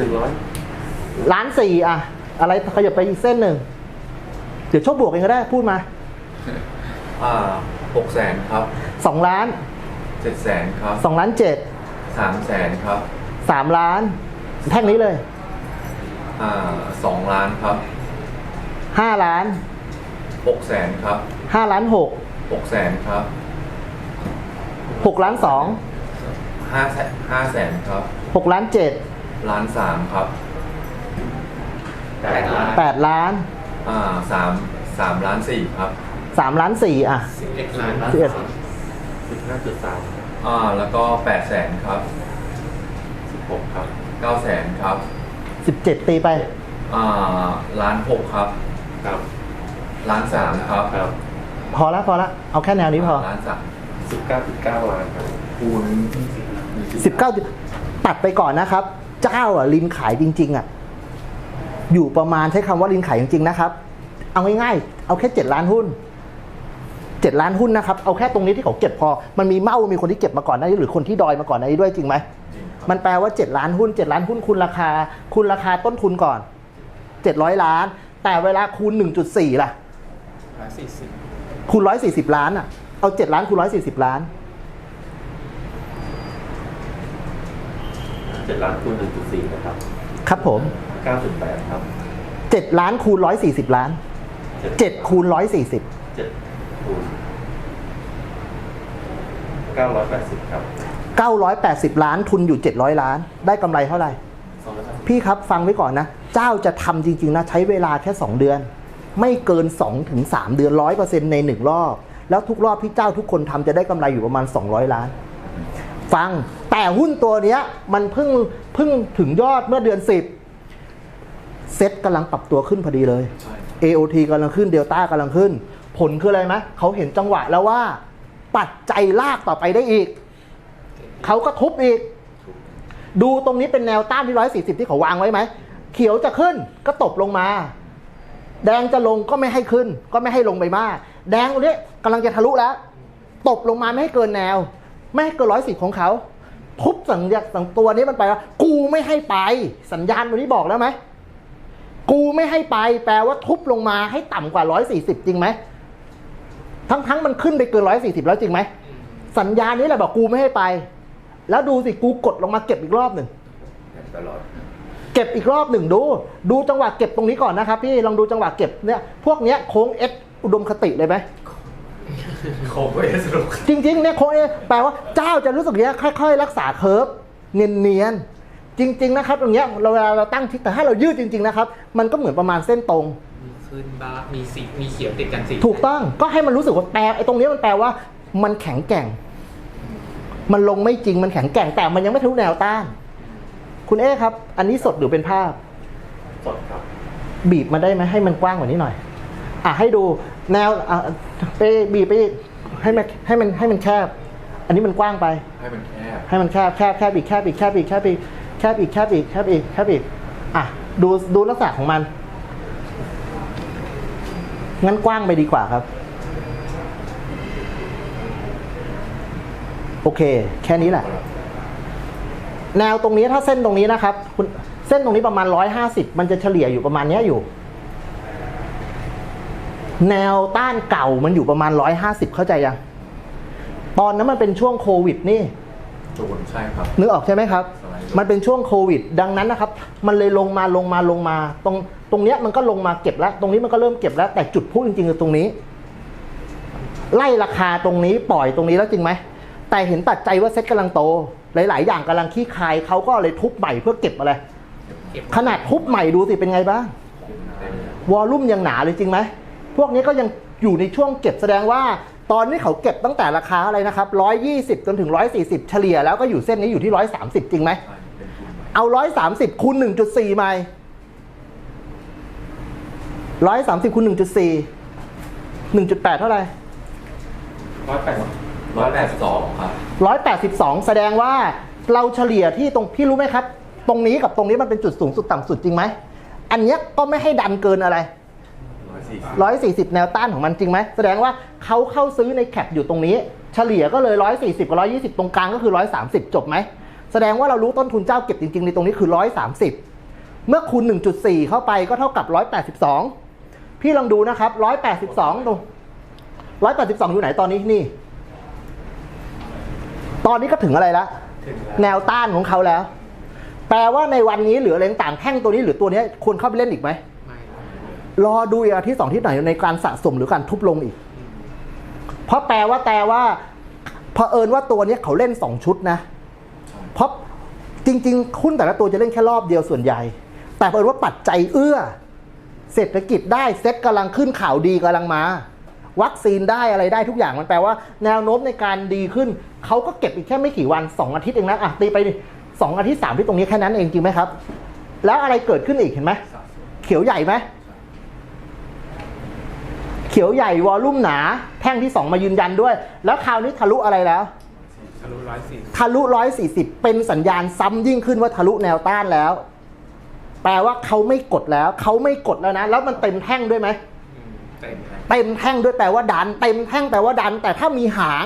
หนึ่งร้อยล้านสี่อะอะไรขยับไปอีกเส้นหนึ่ง เดี๋ยวโชคบวกเองก็ได้พูดมาอ่าหกแสนครับสองล้านเจ็ดแสนครับสองล้านเจ็ดสามแสนครับสามล้าน แท่งนี้เลยอ่าสองล้านครับห้าล้านหกแสนครับห้าล้านหกหกแสนครับหกล้านสองห้าแสนห้าแสนครับหกล้านเจ็ด ล้านสามครับ แปดล้านแปดล้านอ่าสามสามล้านสี่ครับสามล้านสี่อะสิบเอ็ดล้านสิบเอ็ด สิบห้าจุดสามอ่าแล้วก็แปดแสนครับสิบหกครับเก้าแสนครับสิบเจ็ดตีไปอ่าล้านหกครับครับล้านสามครับครับพอละพอละเอาแค่แนวนี้พอล้านสามสิบเก้าจุดเก้าล้านครับคูณสิบเก้าตัดไปก่อนนะครับ เจ้าอะลินขายจริง ๆ อะ อยู่ประมาณใช้คำว่าลินขายจริง ๆ นะครับ เอาง่ายๆเอาแค่เจ็ดล้านหุ้นเจ็ดล้านหุ้นนะครับ เอาแค่ตรงนี้ที่เขาเก็บพอ มันมีเมามีคนที่เก็บมาก่อนหน้านี้หรือคนที่ดอยมาก่อนหน้านี้ด้วยจริงไหมจริงครับมันแปลว่า 7 ล้านหุ้น 7 ล้านหุ้นคูณราคาคูณราคาต้นทุนก่อน 700 ล้าน แต่เวลาคูณ 1.4 ล่ะร้อยสี่สิบคูณ140 ล้านอะ เอา 7 ล้านคูณ140 ล้าน เจ็ดล้านคูณหนึ่งจุดสี่นะครับ ครับผมเก้าจุดแปดครับ 7 ล้านคูณ 140 ล้าน 7 คูณ 140เจ็ดคูณเก้าร้อยแปดสิบครับ 980 ล้านทุนอยู่ 700 ล้าน ได้กำไรเท่าไหร่สองร้อยแปดสิบพี่ครับฟังไว้ก่อนนะ เจ้าจะทำจริง ๆ นะ ใช้เวลาแค่ 2 เดือน ไม่เกิน2-3ถึง3เดือน 100%ใน 1 รอบ แล้วทุกรอบที่เจ้าทุกคนทำจะได้กำไรอยู่ประมาณ 200 ล้าน ฟัง แต่หุ้นตัวเนี้ยมันเพิ่งเพิ่งถึงยอดเมื่อเดือน 10 เซ็ตกำลังปรับตัวขึ้นพอดีเลยใช่ AOT กำลังขึ้นเดลต้ากำลังขึ้น ผลคืออะไรไหมเขาเห็นจังหวะแล้วว่า ปัจจัยลากต่อไปได้อีก เขาก็ทุบอีก ดูตรงนี้เป็นแนวต้านที่ร้อยสี่สิบที่เขาวางไว้ไหม เขียวจะขึ้นก็ตบลงมา แดงจะลงก็ไม่ให้ขึ้น ก็ไม่ให้ลงไปมาก แดงตรงนี้กำลังจะทะลุแล้ว ตบลงมาไม่ให้เกินแนว ไม่ให้เกินร้อยสิบของเขาทุบสัญญาสังตัวนี้มันไปว่ากูไม่ให้ไป สัญญาณตัวนี้บอกแล้วไหมกูไม่ให้ไป แปลว่าทุบลงมาให้ต่ำกว่าร้อยสี่สิบจริงไหมทั้งทั้งๆมันขึ้นไปเกินร้อยสี่สิบแล้วจริงไหมสัญญาณนี้แหละบอกกูไม่ให้ไป แล้วดูสิกูกดลงมาเก็บอีกรอบหนึ่งตลอดเก็บอีกรอบหนึ่งดู ดูจังหวะเก็บตรงนี้ก่อนนะครับพี่ลองดูจังหวะเก็บเนี่ยพวกเนี้ยโค้งเอสอุดมคติเลยไหม โคเวสรุปจริงๆเนี่ยโค้งเอสแปลว่าเจ้าจะรู้สึกเนี้ยค่อย ๆ รักษาเคิร์ฟเนียนๆจริง ๆ นะครับตรงเนี้ยเราเวลาเราตั้งทิศแต่ถ้าเรายืดจริง ๆ นะครับ มันก็เหมือนประมาณเส้นตรง มีขึ้นบ้างมีสีมีเขียวติดกันสีถูกต้องก็ให้มันรู้สึกว่าแปลไอ้ตรงนี้มันแปลว่า มันแข็งแกร่ง มันลงไม่จริงมันแข็งแกร่งแต่มันยังไม่ทะลุแนวต้าน คุณเอ๊ครับ อันนี้สดหรือเป็นภาพ สดครับ บีบมาได้ไหมให้มันกว้างกว่านี้หน่อย อะให้ดู แนวอะไปบีบไปอีกให้มันให้มันให้มันแคบ อันนี้มันกว้างไป ให้มันแคบให้มันแคบแคบแคบอีกแคบอีกแคบอีกแคบอีกแคบอีกแคบอีกแคบอีกแคบอีกอะดูดูลักษณะของมัน งั้นกว้างไปดีกว่าครับ โอเค แค่นี้แหละ แนวตรงนี้ถ้าเส้นตรงนี้นะครับคุณเส้นตรงนี้ประมาณร้อยห้าสิบมันจะเฉลี่ยอยู่ประมาณเนี้ยอยู่ แนวต้านเก่ามันอยู่ประมาณร้อยห้าสิบเข้าใจยัง ตอนนั้นมันเป็นช่วงโควิดนี่โดนใช่ครับ นึกออกใช่ไหมครับสไลด์มันเป็นช่วงโควิด ดังนั้นนะครับ มันเลยลงมาลงมาลงมา ตรงตรงเนี้ยมันก็ลงมาเก็บแล้ว ตรงนี้มันก็เริ่มเก็บแล้ว แต่จุดพูดจริงๆคือตรงนี้ ไล่ราคาตรงนี้ปล่อยตรงนี้แล้วจริงไหม แต่เห็นตัดใจว่าเซ็ตกำลังโต หลาย ๆ อย่างกำลังขี้คายเขาก็เลยทุบใหม่เพื่อเก็บอะไรเก็บขนาดทุบใหม่ดูสิเป็นไงบ้างเต็มวอลลุ่มยังหนาเลยจริงไหม พวกนี้ก็ยังอยู่ในช่วงเก็บแสดงว่า ตอนนี้เขาเก็บตั้งแต่ราคาอะไรนะครับ 120 จนถึง 140 เฉลี่ยแล้วก็อยู่เส้นนี้อยู่ที่ 130 จริงไหมใช่เป็นทุนใหม่เอา 130คูณ1.4ใหม่130คูณ1.4 1.8 เท่าไหร่ร้อยแปดร้อยแปดสิบสองครับ182แสดงว่าเราเฉลี่ยที่ตรงพี่รู้ไหมครับ ตรงนี้กับตรงนี้มันเป็นจุดสูงสุดต่ำสุดจริงไหม อันเนี้ยก็ไม่ให้ดันเกินอะไรร้อยสี่สิบ 140 แนวต้านของมันจริงไหม แสดงว่าเขาเข้าซื้อในแคปอยู่ตรงนี้ เฉลี่ยก็เลย 140 กับ 120 ตรงกลางก็คือ 130 จบไหม แสดงว่าเรารู้ต้นทุนเจ้าเก็บจริงๆ ในตรงนี้คือ 130 เมื่อคูณ 1.4 เข้าไปก็เท่ากับ 182 พี่ลองดูนะครับ 182ตรง182 อยู่ไหนตอนนี้นี่ ตอนนี้ก็ถึงอะไรแล้วถึงแนแล้ววต้านของเขาแล้ว แปลว่าในวันนี้เหลืออะไรต่างๆแท่งตัวนี้หรือตัวนี้ควรเข้าไปเล่นอีกไหมไม่ รอดูอีกอาทิตย์สองที่ไหนในการสะสมหรือการทุบลงอีก เพราะแปลว่าแต่ว่าเผอิญว่าตัวนี้เขาเล่นสองชุดนะ เพราะจริงๆหุ้นแต่ละตัวจะเล่นแค่รอบเดียวส่วนใหญ่ แต่เผอิญว่าปัจจัยเอื้อ เศรษฐกิจได้เซ็ตกำลังขึ้นข่าวดีกำลังมาวัคซีนได้อะไรได้ทุกอย่างมันแปลว่า แนวโน้มในการดีขึ้น เขาก็เก็บอีกแค่ไม่กี่วันสองอาทิตย์เองนะอะตีไปสองอาทิตย์สามทิตย์ตรงนี้แค่นั้นเองจริงไหมครับ แล้วอะไรเกิดขึ้นอีกเห็นไหมเขียวใหญ่ไหม เขียวใหญ่วอลลุ่มหนา แท่งที่สองมายืนยันด้วย แล้วคราวนี้ทะลุอะไรแล้วทะลุร้อยสี่ทะลุร้อยสี่สิบเป็นสัญญาณซ้ำยิ่งขึ้นว่าทะลุแนวต้านแล้ว แปลว่าเขาไม่กดแล้ว เขาไม่กดแล้วนะ แล้วมันเต็มแท่งด้วยไหมเต็มเลยเต็มแท่งด้วยแปลว่าดัน เต็มแท่งแปลว่าดัน แต่ถ้ามีหาง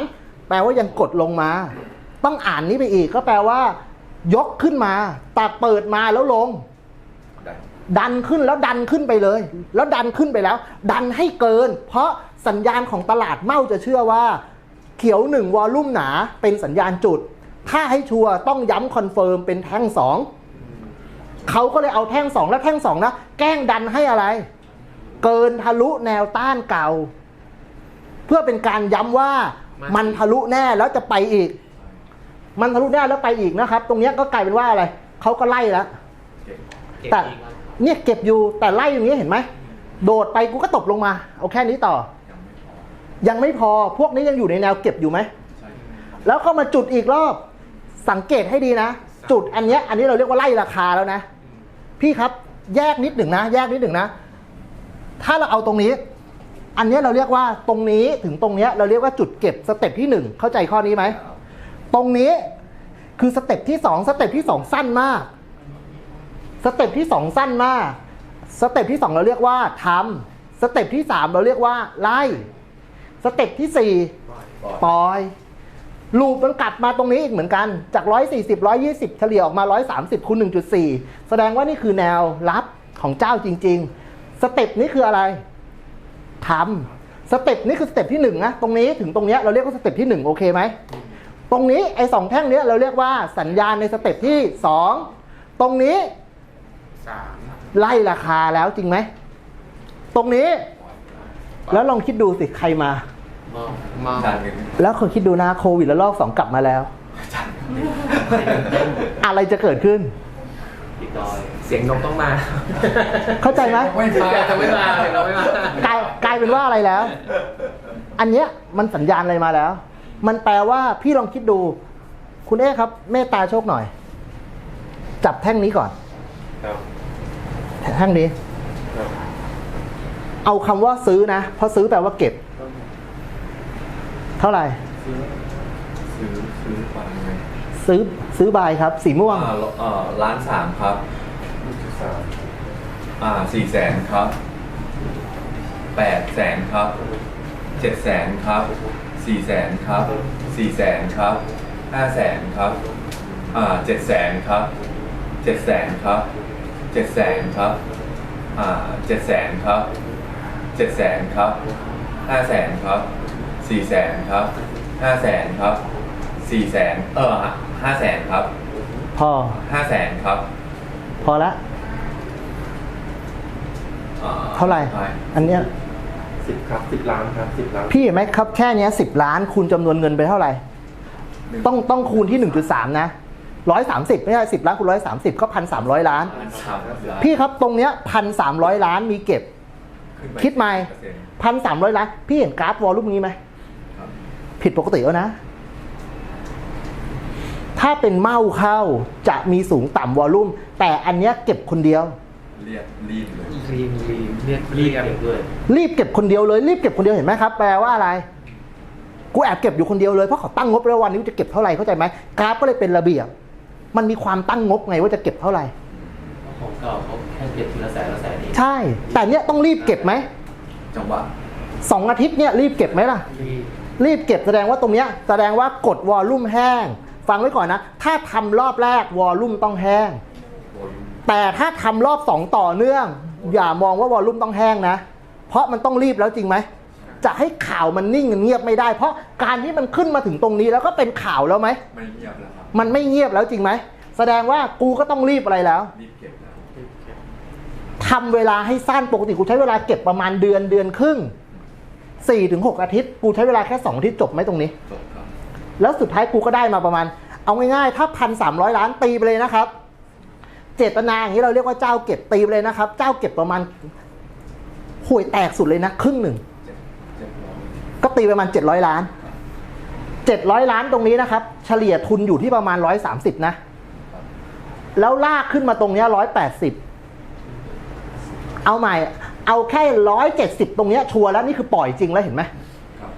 แปลว่ายังกดลงมา ต้องอ่านนี้ไปอีกก็แปลว่า ยกขึ้นมาตากเปิดมาแล้วลงได้ดันขึ้นแล้วดันขึ้นไปเลย แล้วดันขึ้นไปแล้ว ดันให้เกิน เพราะสัญญาณของตลาดเมาจะเชื่อว่า เขียวหนึ่งวอลลุ่มหนาเป็นสัญญาณจุด ถ้าให้ชัวร์ต้องย้ำคอนเฟิร์มเป็นแท่งสองเขาก็เลยเอาแท่งสองแล้วแท่งสองนะแกล้งดันให้อะไร เกินทะลุแนวต้านเก่า เพื่อเป็นการย้ำว่ามันทะลุแน่แล้วจะไปอีก มันทะลุแน่แล้วไปอีกนะครับ ตรงเนี้ยก็กลายเป็นว่าอะไรเขาก็ไล่แล้วเก็บเก็บแต่อีกแล้ว เนี่ยเก็บอยู่แต่ไล่อย่างนี้เห็นไหมโดดไปกูก็ตบลงมา เอาแค่นี้ต่อยังไม่พอยังไม่พอพวกนี้ยังอยู่ในแนวเก็บอยู่ไหมใช่แล้วก็มาจุดอีกรอบ สังเกตให้ดีนะ จุดอันเนี้ยอันนี้เราเรียกว่าไล่ราคาแล้วนะ พี่ครับแยกนิดหนึ่งนะ แยกนิดหนึ่งนะ ถ้าเราเอาตรงนี้ อันนี้เราเรียกว่าตรงนี้ถึงตรงนี้เราเรียกว่าจุดเก็บสเต็ปที่หนึ่งเข้าใจข้อนี้ไหมตรงนี้คือสเต็ปที่สองสเต็ปที่สองสั้นมาก สเต็ปที่สองสั้นมาก สเต็ปที่สองเราเรียกว่าทำสเต็ปที่สามเราเรียกว่าไล่ สเต็ปที่สี่ปล่อยลูปมันกลับมาตรงนี้อีกเหมือนกัน จาก 140 120 เฉลี่ยออกมา 130คูณ1.4 แสดงว่านี่คือแนวรับของเจ้าจริง ๆ สเต็ปนี้คืออะไรทำสเต็ปนี้คือสเต็ปที่หนึ่งนะ ตรงนี้ถึงตรงเนี้ยเราเรียกว่าสเต็ปที่หนึ่งโอเคไหม ตรงนี้ไอ้สองแท่งเนี้ยเราเรียกว่าสัญญาณในสเต็ปที่สองตรงนี้ ไล่ราคาแล้วจริงไหม ตรงนี้ แล้วลองคิดดูสิใครมา มองมองดันกันแล้วคนคิดดูนะโควิดแล้วลอกสองกลับมาแล้ว อะไรจะเกิดขึ้นอีกดอยเสียงนกต้องมา เข้าใจไหมไม่มาจะไม่มาเสียงนกไม่มากลายกลายเป็นว่าอะไรแล้ว อันเนี้ยมันสัญญาณอะไรมาแล้ว มันแปลว่าพี่ลองคิดดู คุณเอ๊ครับ เมตตาโชคหน่อย จับแท่งนี้ก่อนครับแท่งนี้ครับเอาคำว่าซื้อนะ เพราะซื้อแปลว่าเก็บ เท่าไหร่ ซื้อซื้อซื้อฟังไหมซื้อซื้อบายครับ สีม่วง อ่าเอ่อล้านสามครับลูกที่สามอ่าสี่แสนครับแปดแสนครับเจ็ดแสนครับสี่แสนครับสี่แสนครับห้าแสนครับอ่าเจ็ดแสนครับเจ็ดแสนครับ เจ็ดแสนครับ อ่าเจ็ดแสนครับเจ็ดแสนครับห้าแสนครับสี่แสนครับห้าแสนครับสี่แสนเออห้าแสนครับพอ ห้าแสนครับพอละ อ่เท่าไหร่ใช่อันเนี้ยสิบครับสิบล้านครับสิบล้านพี่เห็นไหมครับแค่เนี้ยสิบล้านคูณจำนวนเงินไปเท่าไหร่ ต้องต้องคูณที่หนึ่งจุดสามนะ ร้อยสามสิบไม่ใช่สิบล้านคูณร้อยสามสิบก็พันสามร้อยล้านสามล้านพี่ครับตรงเนี้ยพันสามร้อยล้านมีเก็บขึ้นปคิดไหมเปอร์เซ็นต์พันสามร้อยล้าน พี่เห็นกราฟวอลลุ่มนี้ไหมครับผิดปกติแล้วนะ ถ้าเป็นเมาเข้าจะมีสูงต่ำวอลลุ่ม แต่อันเนี้ยเก็บคนเดียวเรียบรีบเลยรีมรีมเรียบรีเรีบยบเก็บด้วยรีบเก็บคนเดียวเลย รีบเก็บคนเดียวเห็นไหมครับ แปลว่าอะไรกูแอบเก็บอยู่คนเดียวเลยเพราะเขาตั้งงบแล้ววันนี้จะเก็บเท่าไหร่เข้าใจไหมกราฟก็เลยเป็นระเบียบ มันมีความตั้งงบไงว่าจะเก็บเท่าไหร่ของเก่าเขาแค่เก็บทีละแสนละแสนเองใช่ แต่เนี้ยต้องรีบเก็บไหมจังหวะสองอาทิตย์เนี้ยรีบเก็บไหมล่ะรีบรีบเก็บแสดงว่าตรงเนี้ยแสดงว่ากดวอลลุ่มแห้ง ฟังไว้ก่อนนะ ถ้าทำรอบแรกวอลลุ่มต้องแห้งวอลลุ่มแต่ถ้าทำรอบสองต่อเนื่อง อย่ามองว่าวอลลุ่มต้องแห้งนะ เพราะมันต้องรีบแล้วจริงไหมจะให้ข่าวมันนิ่งเงียบไม่ได้ เพราะการที่มันขึ้นมาถึงตรงนี้แล้วก็เป็นข่าวแล้วไหมไม่เงียบแล้วครับ มันไม่เงียบแล้วจริงไหม แสดงว่ากูก็ต้องรีบอะไรแล้วรีบเก็บแล้ว ทำเวลาให้สั้นปกติกูใช้เวลาเก็บประมาณเดือนเดือนครึ่งสี่ถึงหกอาทิตย์ กูใช้เวลาแค่สองอาทิตย์จบไหมตรงนี้จบครับแล้วสุดท้ายกูก็ได้มาประมาณ เอาง่ายๆ ถ้าพันสามร้อยล้านตีไปเลยนะครับ เจตนาอย่างนี้เราเรียกว่าเจ้าเก็บตีไปเลยนะครับ เจ้าเก็บประมาณห่วยแตกสุดเลยนะ ครึ่งหนึ่ง ก็ตีประมาณเจ็ดร้อยล้าน เจ็ดร้อยล้านตรงนี้นะครับ เฉลี่ยทุนอยู่ที่ประมาณร้อยสามสิบนะครับแล้วลากขึ้นมาตรงเนี้ร้อยแปดสิบเอาใหม่ เอาแค่ร้อยเจ็ดสิบตรงเนี้ยชัวร์แล้วนี่คือปล่อยจริงแล้วเห็นไหมครับ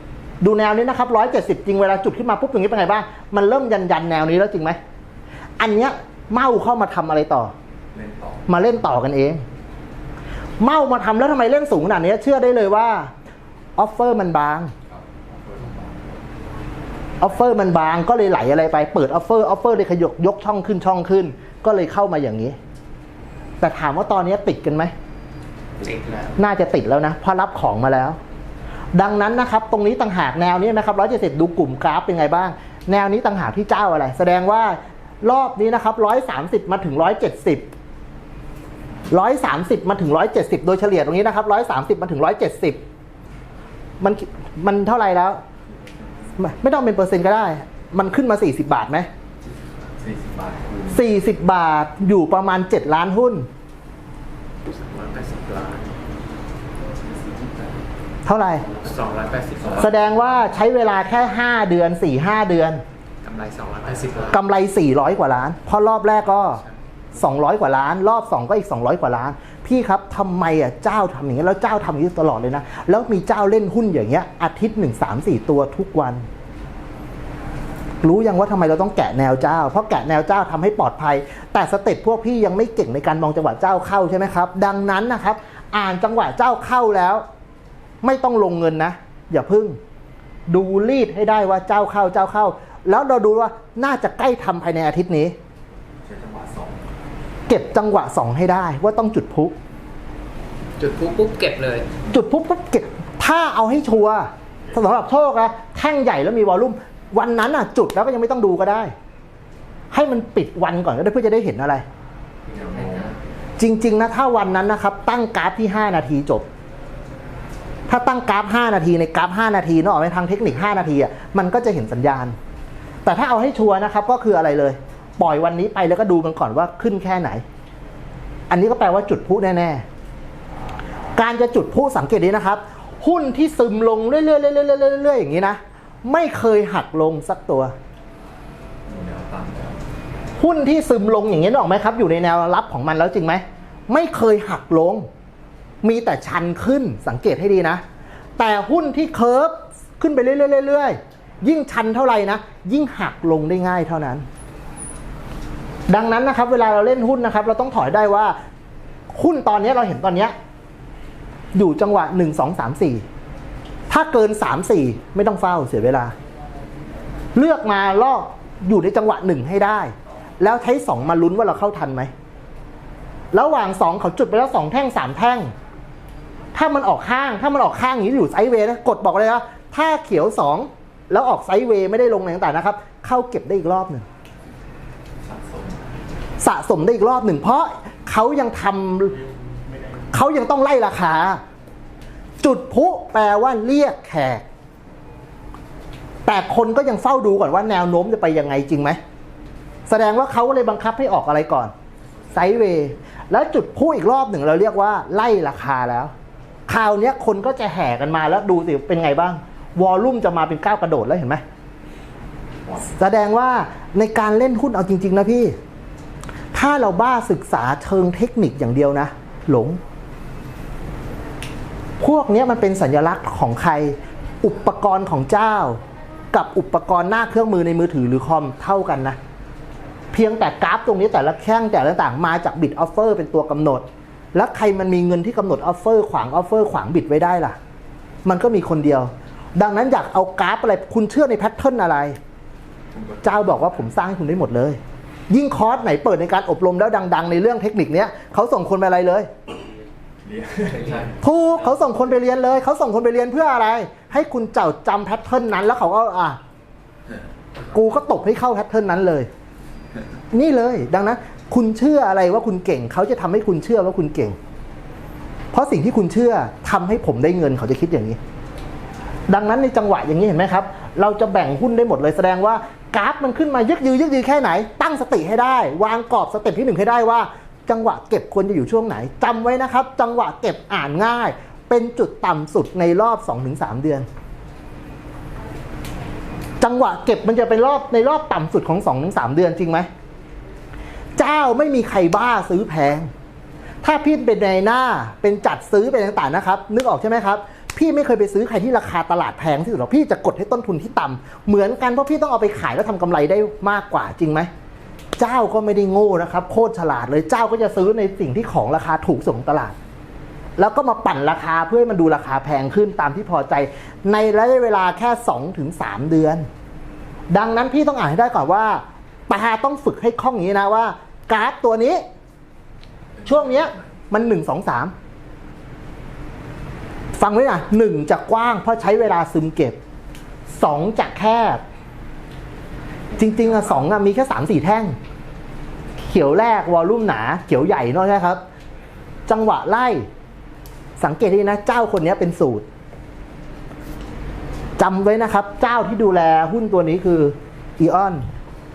ดูแนวนี้นะครับร้อยเจ็ดสิบจริงเวลาจุดขึ้นมาปุ๊บตรงนี้เป็นไงบ้าง มันเริ่มยันยันๆแนวนี้แล้วจริงไหม อันเนี้ยเมาเข้ามาทำอะไรต่อเล่นต่อ มาเล่นต่อกันเอง เมามาทำแล้วทำไมเล่นสูงขนาดนี้เชื่อได้เลยว่าออฟเฟอร์มันบาง ครับเอาเฟิร์สลงมา ออฟเฟอร์มันบางก็เลยไหลอะไรไปเปิดออฟเฟอร์ออฟเฟอร์เลยขยกยกช่องขึ้นช่องขึ้น ก็เลยเข้ามาอย่างนี้ แต่ถามว่าตอนนี้ติดกันไหมติดแล้วน่าจะติดแล้วนะเพราะรับของมาแล้ว ดังนั้นนะครับ ตรงนี้ต่างหากแนวนี้นะครับร้อยเจ็ดสิบดูกลุ่มกราฟเป็นไงบ้าง แนวนี้ต่างหากที่เจ้าอะไร แสดงว่ารอบนี้นะครับร้อยสามสิบมาถึงร้อยเจ็ดสิบร้อยสามสิบมาถึงร้อยเจ็ดสิบโดยเฉลี่ยตรงนี้นะครับร้อยสามสิบมาถึงร้อยเจ็ดสิบมันมันเท่าไหร่แล้ว ไม่ไม่ต้องเป็นเปอร์เซ็นต์ก็ได้ มันขึ้นมาสี่สิบาทไหมสี่สิบบาทคูณสี่สิบบาทอยู่ประมาณเจ็ดล้านหุ้น สองร้อยแปดสิบล้านเท่าไหร่ สองร้อยแปดสิบล้านแสดงว่าใช้เวลาแค่ 5 เดือน 4 5 เดือน กำไรสองร้อยแปดสิบล้านกำไร 400 กว่าล้าน เพราะรอบแรกก็ 200 กว่าล้าน รอบ 2 ก็อีก 200 กว่าล้าน พี่ครับทำไมอะเจ้าทำอย่างนี้ยแล้วเจ้าทำอย่างนี้ตลอดเลยนะ แล้วมีเจ้าเล่นหุ้นอย่างเงี้ยอาทิตย์หนึ่งสามสี่ตัวทุกวัน รู้ยังว่าทำไมเราต้องแกะแนวเจ้า เพราะแกะแนวเจ้าทำให้ปลอดภัย แต่สเต็ปพวกพี่ยังไม่เก่งในการมองจังหวะเจ้าเข้าใช่ไหมครับ ดังนั้นนะครับ อ่านจังหวะเจ้าเข้าแล้ว ไม่ต้องลงเงินนะ อย่าพึ่ง ดูรีดให้ได้ว่าเจ้าเข้าเจ้าเข้า แล้วเราดูว่าน่าจะใกล้ทำภายในอาทิตย์นี้ ใช้จังหวะสอง เก็บจังหวะสองให้ได้ว่าต้องจุดพลุจุดปุ๊บปุ๊บเก็บเลย จุดพลุปุ๊บเก็บถ้าเอาให้ชัวร์สำหรับโชคนะแท่งใหญ่แล้วมีวอลลุ่ม วันนั้นอะ จุดแล้วก็ยังไม่ต้องดูก็ได้ ให้มันปิดวันก่อนก็ได้เพื่อจะได้เห็นอะไรแนวโน้มจริง ๆ นะ ถ้าวันนั้นนะครับ ตั้งกราฟที่ 5 นาทีจบ ถ้าตั้งกราฟ 5 นาทีในกราฟ 5 นาทีเนกอะในทางเทคนิค 5 นาทีอะมันก็จะเห็นสัญญาณ แต่ถ้าเอาให้ชัวร์นะครับ ก็คืออะไรเลย ปล่อยวันนี้ไปแล้วก็ดูมันก่อนว่าขึ้นแค่ไหน อันนี้ก็แปลว่าจุดพุแน่ๆ การจะจุดพุสังเกตดีนะครับ หุ้นที่ซึมลงเรื่อยๆเรื่อยๆเรื่อยๆอย่างนี้นะ ไม่เคยหักลงสักตัว หุ้นที่ซึมลงอย่างนี้นึกออกไหมครับ อยู่ในแนวรับของมันแล้วจริงไหม ไม่เคยหักลง มีแต่ชันขึ้นสังเกตให้ดีนะ แต่หุ้นที่เคิร์ฟขึ้นไปเรื่อยๆเรื่อยๆยิ่งชันเท่าไหร่นะ ยิ่งหักลงได้ง่ายเท่านั้น ดังนั้นนะครับเวลาเราเล่นหุ้นนะครับ เราต้องถอยได้ว่าหุ้นตอนนี้เราเห็นตอนนี้อยู่จังหวะหนึ่งสองสามสี่ถ้าเกินสามสี่ไม่ต้องเฝ้าเสียเวลา เลือกมาลอกอยู่ในจังหวะหนึ่งให้ได้ แล้วใช้สองมาลุ้นว่าเราเข้าทันไหมระหว่างสองเขาจุดไปแล้วสองแท่งสามแท่ง ถ้ามันออกข้างถ้ามันออกข้างอย่างนี้อยู่ไซด์เวย์นะกดบอกเลยว่าถ้าเขียวสองแล้วออกไซด์เวย์ไม่ได้ลงในต่างๆนะครับ เข้าเก็บได้อีกรอบหนึ่ง สะสมได้อีกรอบหนึ่งเพราะเขายังทำเขายังต้องไล่ราคา จุดพุแปลว่าเรียกแขก แต่คนก็ยังเฝ้าดูก่อนว่าแนวโน้มจะไปยังไงจริงไหม แสดงว่าเขาเลยบังคับให้ออกอะไรก่อน ไซเวย์แล้วจุดพุอีกรอบหนึ่งเราเรียกว่าไล่ราคาแล้วคราวนี้คนก็จะแห่กันมาแล้วดูสิเป็นไงบ้าง วอลลุ่มจะมาเป็นก้าวกระโดดแล้วเห็นไหมแสดงว่าในการเล่นหุ้นเอาจริง ๆ นะพี่ ถ้าเราบ้าศึกษาเชิงเทคนิคอย่างเดียวนะ หลง พวกนี้มันเป็นสัญลักษณ์ของใคร อุปกรณ์ของเจ้า กับอุปกรณ์หน้าเครื่องมือในมือถือหรือคอมเท่ากันนะ เพียงแต่กราฟตรงนี้แต่ละแข้งแต่ละต่างมาจากบิดออฟเฟอร์เป็นตัวกำหนด แล้วใครมันมีเงินที่กำหนดออฟเฟอร์ขวางออฟเฟอร์ขวางบิดไว้ได้ล่ะ มันก็มีคนเดียว ดังนั้นอยากเอากราฟอะไรคุณเชื่อในแพทเทิร์นอะไร เจ้าบอกว่าผมสร้างให้คุณได้หมดเลย ยิ่งคอร์สไหนเปิดในการอบรมแล้วดัง ๆ ในเรื่องเทคนิคเนี้ยเขาส่งคนไปอะไรเลยเรียนใช่ถูกเขาส่งคนไปเรียนเลย เขาส่งคนไปเรียนเพื่ออะไร ให้คุณเจ้าจำแพทเทิร์นนั้น แล้วเขาก็อะกูก็ตบให้เข้าแพทเทิร์นนั้นเลย นี่เลย ดังนั้นคุณเชื่ออะไรว่าคุณเก่ง เขาจะทำให้คุณเชื่อว่าคุณเก่ง เพราะสิ่งที่คุณเชื่อทำให้ผมได้เงินเขาจะคิดอย่างนี้ ดังนั้นในจังหวะอย่างนี้เห็นไหมครับ เราจะแบ่งหุ้นได้หมดเลยแสดงว่า กราฟมันขึ้นมายึกยือยึกยือแค่ไหน ตั้งสติให้ได้ วางกรอบสเต็ปที่หนึ่งให้ได้ว่า จังหวะเก็บควรจะอยู่ช่วงไหนจำไว้นะครับ จังหวะเก็บอ่านง่าย เป็นจุดต่ำสุดในรอบ 2-3 เดือน จังหวะเก็บมันจะเป็นรอบในรอบต่ำสุดของ 2-3 เดือนจริงไหมเจ้าไม่มีใครบ้าซื้อแพง ถ้าพี่เป็นในหน้าเป็นจัดซื้อเป็นต่างๆนะครับ นึกออกใช่ไหมครับ พี่ไม่เคยไปซื้อใครที่ราคาตลาดแพงที่สุดหรอกพี่จะกดให้ต้นทุนที่ต่ำเหมือนกันเพราะพี่ต้องเอาไปขายแล้วทำกำไรได้มากกว่าจริงไหมเจ้าก็ไม่ได้โง่นะครับโคตรฉลาดเลยเจ้าก็จะซื้อในสิ่งที่ของราคาถูกสุดของตลาด แล้วก็มาปั่นราคาเพื่อให้มันดูราคาแพงขึ้นตามที่พอใจ ในระยะเวลาแค่ 2-3ถึง3เดือน ดังนั้นพี่ต้องอ่านให้ได้ก่อนว่าปาต้องฝึกให้คล่องอย่างนี้นะว่า กราฟตัวนี้ ช่วงเนี้ยมันหนึ่งสองสาม ฟังไว้นะหนึ่งจะกว้างเพราะใช้เวลาซึมเก็บสองจะแคบ จริง ๆอะสองอะมีแค่สามสี่แท่ง เขียวแรกวอลลุ่มหนา เขียวใหญ่เนอะใช่ครับ จังหวะไล่ สังเกตดีนะ เจ้าคนนี้เป็นสูตรจำไว้นะครับ เจ้าที่ดูแลหุ้นตัวนี้คืออีออน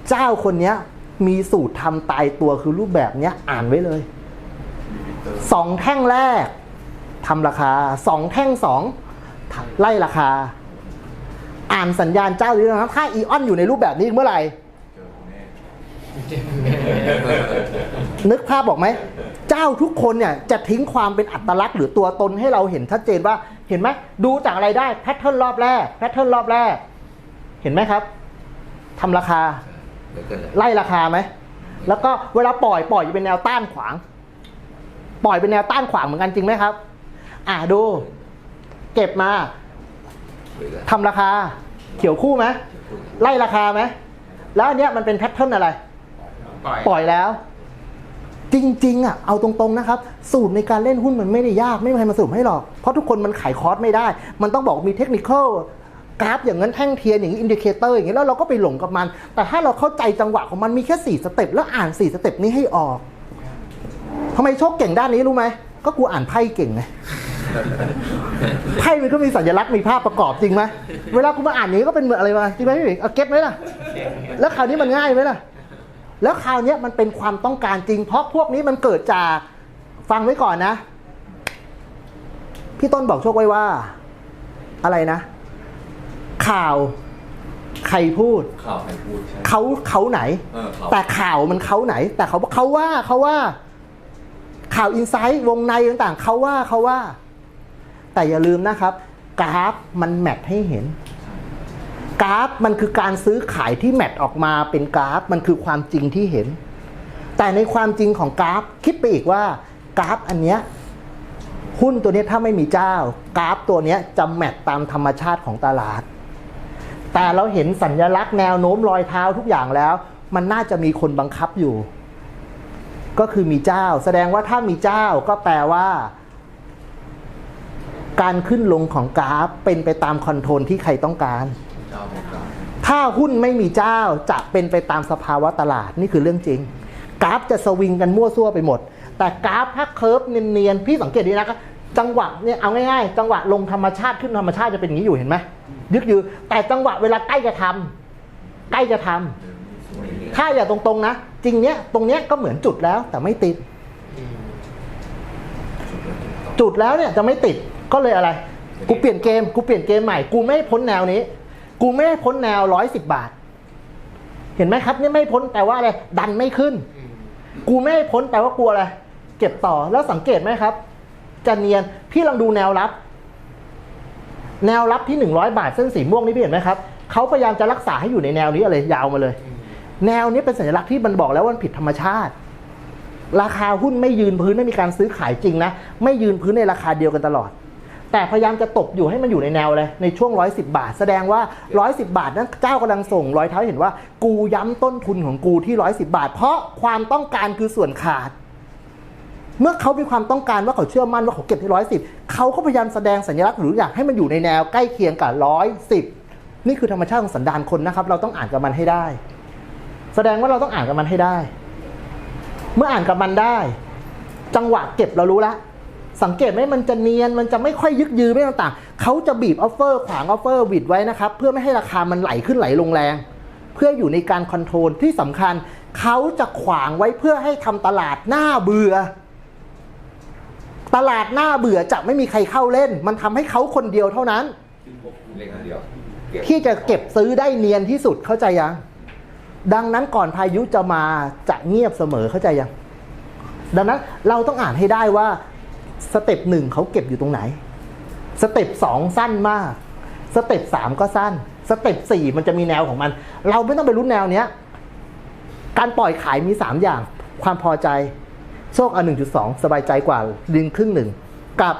เจ้าคนนี้มีสูตรทำตายตัวคือรูปแบบเนี้ยอ่านไว้เลยสองแท่งแรก ทำราคาสองแท่งสองไล่ราคา อ่านสัญญาณเจ้านี้นะถ้าอีออนอยู่ในรูปแบบนี้เมื่อไหร่ นึกภาพบอกไหม เจ้าทุกคนเนี่ยจะทิ้งความเป็นอัตลักษณ์หรือตัวตนให้เราเห็นชัดเจนว่าเห็นไหมดูจากอะไรได้แพทเทิร์นรอบแรกแพทเทิร์นรอบแรก เห็นไหมครับทำราคา ไล่ราคาไหมแล้วก็เวลาปล่อยปล่อยจะเป็นแนวต้านขวาง ปล่อยเป็นแนวต้านขวางเหมือนกันจริงไหมครับ อ่าดู เก็บมาทำราคา เขียวคู่ไหมไล่ราคาไหมแล้วอันเนี้ยมันเป็นแพทเทิร์นอะไร ปล่อยปล่อยแล้ว จริงๆอะเอาตรงๆนะครับ สูตรในการเล่นหุ้นมันไม่ได้ยาก ไม่มีใครมาสรุปให้หรอก เพราะทุกคนมันขายคอร์สไม่ได้ มันต้องบอกมีเทคนิคกราฟอย่างนั้นแท่งเทียนอย่างนี้อินดิเคเตอร์อย่างนี้แล้วเราก็ไปหลงกับมัน แต่ถ้าเราเข้าใจจังหวะของมันมีแค่สี่สเต็ปแล้วอ่านสี่สเต็ปนี้ให้ออกทำไมโชคเก่งด้านนี้รู้ไหมก็กูอ่านไพ่เก่งไง ไพ่มันก็มีสัญลักษณ์มีภาพประกอบจริงไหมเวลากูมาอ่านนี้ก็เป็นเหมือนอะไรมาจริงไหมพี่เอกเอาเก็ตไหมล่ะ แล้วคราวนี้มันง่ายไหมล่ะ แล้วคราวเนี้ยมันเป็นความต้องการจริง เพราะพวกนี้มันเกิดจากฟังไว้ก่อนนะ พี่ต้นบอกโชคไว้ว่า อะไรนะ ข่าวใครพูด ข่าวใครพูดใช่เขาเขาไหนเออข่าวแต่ข่าวมันเขาไหน แต่เขาเขาว่าเขาว่า ข่าวอินไซต์วงในต่างๆ เขาว่าเขาว่า แต่อย่าลืมนะครับกราฟมันแมทให้เห็น กราฟมันคือการซื้อขายที่แมทออกมาเป็นกราฟมันคือความจริงที่เห็น แต่ในความจริงของกราฟคิดไปอีกว่ากราฟอันเนี้ยหุ้นตัวเนี้ยถ้าไม่มีเจ้า กราฟตัวเนี้ยจะแมทตามธรรมชาติของตลาด แต่เราเห็นสัญลักษณ์แนวโน้มรอยเท้าทุกอย่างแล้ว มันน่าจะมีคนบังคับอยู่ ก็คือมีเจ้า แสดงว่าถ้ามีเจ้าก็แปลว่า การขึ้นลงของกราฟเป็นไปตามคอนโทรลที่ใครต้องการ ถ้าหุ้นไม่มีเจ้าจะเป็นไปตามสภาวะตลาดนี่คือเรื่องจริง กราฟจะสวิงกันมั่วซั่วไปหมด แต่กราฟถ้าเคิร์ฟเนียนๆพี่สังเกตดีนะจังหวะเนี่ยเอาง่ายๆ จังหวะลงธรรมชาติขึ้นธรรมชาติจะเป็นอย่างนี้อยู่เห็นไหมยึกยือแต่จังหวะเวลาใกล้จะทำใกล้จะทำถ้าอย่าตรงๆนะ จริงเนี้ยตรงเนี้ยก็เหมือนจุดแล้วแต่ไม่ติด จุดแล้วเนี่ยจะไม่ติด ก็เลยอะไร กูเปลี่ยนเกม กูเปลี่ยนเกมใหม่ กูไม่ให้พ้นแนวนี้ กูไม่ให้พ้นแนวร้อยสิบบาท เห็นไหมครับนี่ไม่พ้นแต่ว่าอะไร ดันไม่ขึ้น กูไม่ให้พ้นแต่ว่ากลัวอะไร เก็บต่อ แล้วสังเกตไหมครับ จะเนียน พี่ลองดูแนวรับ แนวรับที่หนึ่งร้อยบาทเส้นสีม่วงนี่พี่เห็นไหมครับ เขาพยายามจะรักษาให้อยู่ในแนวนี้อะไรยาวมาเลย แนวนี้เป็นสัญลักษณ์ที่มันบอกแล้วว่ามันผิดธรรมชาติราคาหุ้นไม่ยืนพื้นไม่มีการซื้อขายจริงนะ ไม่ยืนพื้นในราคาเดียวกันตลอด แต่พยายามจะตบอยู่ให้มันอยู่ในแนวเลยในช่วง 110 บาท แสดงว่า 110 บาทนั้นเจ้ากำลังส่งรอยเท้าเห็นว่า กูย้ำต้นทุนของกูที่ 110 บาท เพราะความต้องการคือส่วนขาด เมื่อเขามีความต้องการว่าเขาเชื่อมั่นว่าเขาเก็บที่ร้อยสิบเขาก็พยายามแสดงสัญลักษณ์หรืออยากให้มันอยู่ในแนวใกล้เคียงกับร้อยสิบนี่คือธรรมชาติของสันดานคนนะครับ เราต้องอ่านกับมันให้ได้ แสดงว่าเราต้องอ่านกับมันให้ได้ เมื่ออ่านกับมันได้ จังหวะเก็บเรารู้แล้ว สังเกตไหมมันจะเนียนมันจะไม่ค่อยยึกยือไม่ต่างๆเขาจะบีบออฟเฟอร์ขวางออฟเฟอร์วิดไว้นะครับเพื่อไม่ให้ราคามันไหลขึ้นไหลลงแรง เพื่ออยู่ในการคอนโทรลที่สำคัญเขาจะขวางไว้เพื่อให้ทำตลาดหน้าเบื่อ ตลาดหน้าเบื่อจะไม่มีใครเข้าเล่น มันทำให้เขาคนเดียวเท่านั้นที่จะเก็บซื้อได้เนียนที่สุดเข้าใจยังดังนั้นก่อนพายุจะมาจะเงียบเสมอเข้าใจยังดังนั้นเราต้องอ่านให้ได้ว่า สเต็ปหนึ่งเขาเก็บอยู่ตรงไหน สเต็ปสองสั้นมาก สเต็ปสามก็สั้น สเต็ปสี่มันจะมีแนวของมัน เราไม่ต้องไปรู้แนวเนี้ย การปล่อยขายมีสามอย่าง ความพอใจ โชคอันหนึ่งจุดสองสบายใจกว่าดึงครึ่งหนึ่งกับ